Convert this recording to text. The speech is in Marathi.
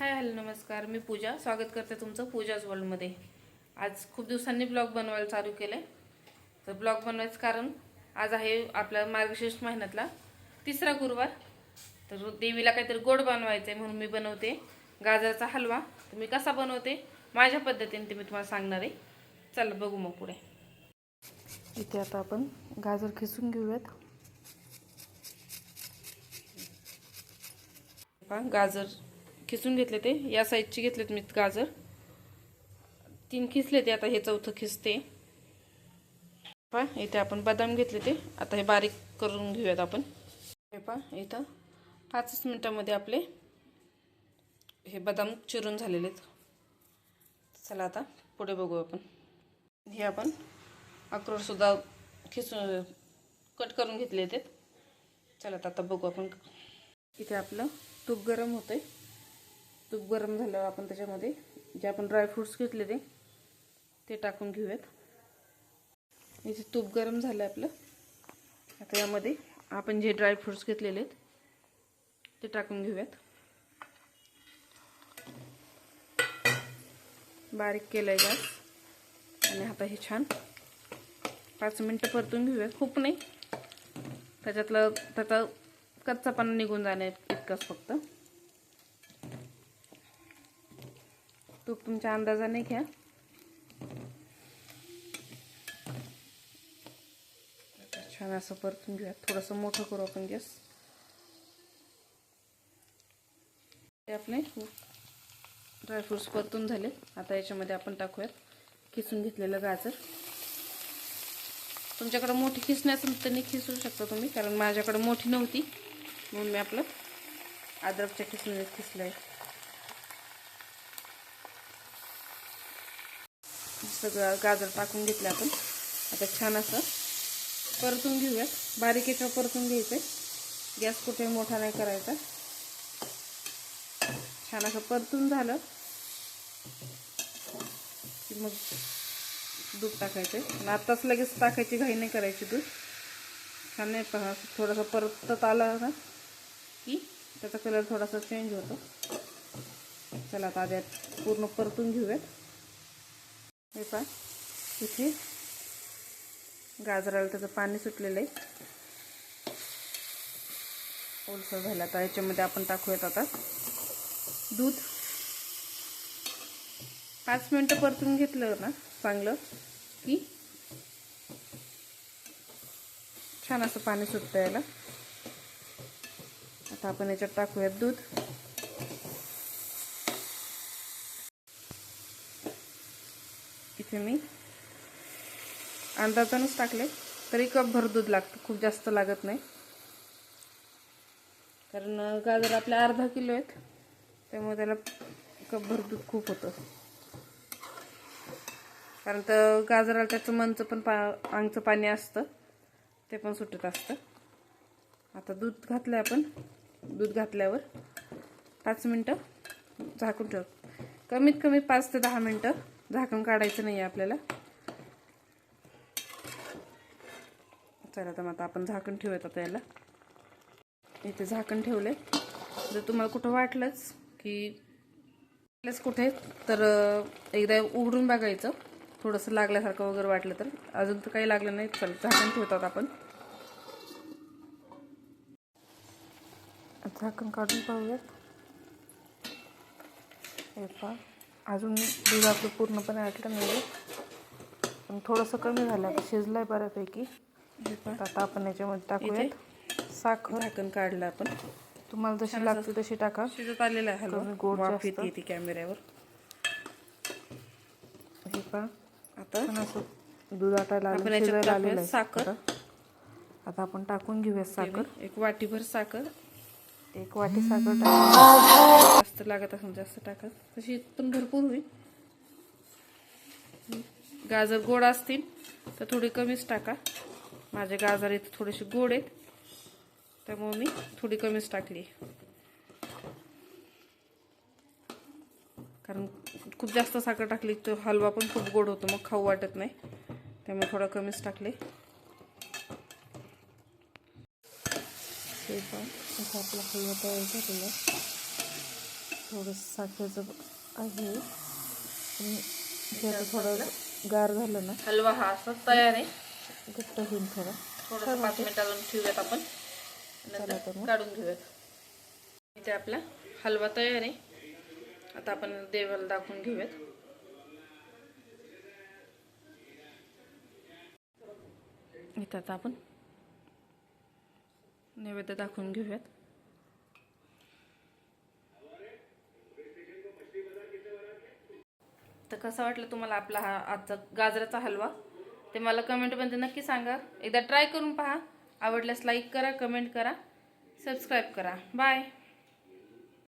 हाय हॅलो नमस्कार. मी पूजा. स्वागत करते तुमचं पूजाज वर्ल्डमध्ये आज खूप दिवसांनी ब्लॉग बनवायला चालू केलं आहे तर ब्लॉग बनवायचं कारण आज आहे आपला मार्गशीर्ष महिन्यातला तिसरा गुरुवार. तर देवीला काहीतरी गोड बनवायचं आहे म्हणून मी बनवते. गाजराचा हलवा. तर मी कसा बनवते? माझ्या पद्धतीने ते मी तुम्हाला सांगणार आहे. चला बघू मग पुढे. इथे आता आपण गाजर खिसून घेऊयात. गाजर खिसून घेतले ते. या साईजचे घेतलेत मी गाजर. तीन खिसले ते. आता हे चौथं खिसते. पहा इथे आपण बदाम घेतले ते. आता हे बारीक करून घेऊयात आपण. हे पहा इथं पाचच मिनटामध्ये आपले हे बदाम चिरून झालेले आहेत. चला आता पुढे बघू आपण. हे आपण अक्रोडसुद्धा खिसून कट करून घेतले ते चला आता आता बघू आपण. इथे आपलं तूप गरम होतं आहे तूप गरम झाल्यावर आपण त्याच्यामध्ये जे आपण ड्रायफ्रूट्स घेतले ते ते टाकून घेऊयात. इथे तूप गरम झालं आपलं आता यामध्ये आपण जे ड्रायफ्रूट्स घेतलेले आहेत ते टाकून घेऊयात. बारीक केलं आहे गॅस. आणि आता हे छान पाच मिनटं परतून घेऊयात. खूप नाही. त्याच्यातलं त्याचा कच्चा निघून जाणे इतकंच फक्त. तूप तुमच्या अंदाजाने घ्या. छान असं परतून घेऊया थोडंसं मोठं करू आपण गॅस. ते आपले ड्रायफ्रुट्स परतून झाले. आता याच्यामध्ये आपण टाकूयात किसून घेतलेलं गाजर. तुमच्याकडं मोठी खिसणी असेल तर नाही खिसू शकता तुम्ही कारण माझ्याकडं मोठी नव्हती. म्हणून मी आपलं अद्रकच्या खिसणीत खिसलं आहे सगळं गाजर टाकून घेतलं आपण. आता छान असं परतून घेऊयात. बारीक याच्यावर परतून घ्यायचं गॅस कुठे मोठा नाही करायचा. छान असं परतून झालं की मग दूध टाकायचं आहे आत्ताच लगेच टाकायची घाई नाही करायची दूध. छान नाही पहा थोडंसं परतत आलं ना की त्याचा कलर थोडासा चेंज होतो. चला आता आधी पूर्ण परतून घेऊयात. हे पहा. इथे गाजराला त्याचं पाणी सुटलेलं आहे. ओलसर झालं आता. याच्यामध्ये आपण टाकूयात आता. दूध. पाच मिनटं परतून घेतलं ना चांगलं की छान असं पाणी सुटतं याला. आता आपण याच्यात टाकूयात दूध. इथे मी. अंदाजानच टाकले तरी कप भर दूध लागतं खूप जास्त लागत नाही. कारण गाजर आपल्या अर्धा किलो आहेत त्यामुळे त्याला कप भर दूध खूप होतं. कारण तर गाजराला त्याचं मनचं पण पा अंगचं पाणी असतं ते पण सुटत असतं. आता दूध घातलं आपण दूध घातल्यावर पाच मिनटं झाकून ठेव कमीत कमी पाच ते दहा मिनटं झाकण काढायचं नाही आहे आपल्याला. चला तर मग आता आपण झाकण ठेवूयात आता याला. इथे झाकण ठेवले जर तुम्हाला कुठं वाटलंच की कुठे तर एकदा उघडून बघायचं. थोडंसं लागल्यासारखं वगैरे वाटलं तर. अजून तर काही लागलं नाही चल झाकण ठेवतात आपण. झाकण काढून पाहूयात. अजून दूध आपलं पूर्णपणे आटलं नाही पण थोडंसं कमी झालं आता शिजलं आहे बऱ्यापैकी आता आपण याच्यामध्ये टाकूयात. साखर. झाकण काढलं आपण. तुम्हाला जशी लागते तशी टाका. शिजत आलेलं आहे गोड येते ती कॅमेऱ्यावर. हे पहा. आता असं दूध आटायला आलेलं साखर. आता आपण टाकून घेऊया साखर. एक वाटीभर साखर. एक वाटी साखर टाक. जास्त लागत असेल जास्त टाका. तशी पण भरपूर होईल. गाजर गोड असतील तर थोडी कमीच टाका. माझे गाजर इथे थोडेसे गोड आहेत. त्यामुळे मी थोडी कमीच टाकली. कारण खूप जास्त साखर टाकली तर हलवा पण खूप गोड होतो मग खाऊ वाटत नाही. त्यामुळे थोडं कमीच टाकले. हे पण आपला हलवा तयार झालेला थोडं साखरेचं आहे आणि हे आता थोडं गार झालं ना हलवा हा असा तयार आहे घट्ट होईल थोडा थोडंसं पाच मिनिट अजून ठेवूयात आपण चला तर नंतर मग. काढून घेऊयात इथे आपला हलवा तयार आहे. आता आपण देवाला दाखवून घेऊयात. इथं आता आपण नैवेद्य दाखवून घेऊयात. तर कसं वाटलं तुम्हाला आपला हा आजचा गाजराचा हलवा? ते मला कमेंटमध्ये नक्की सांगा. एकदा ट्राय करून पहा. आवडल्यास लाईक करा कमेंट करा. सबस्क्राईब करा. बाय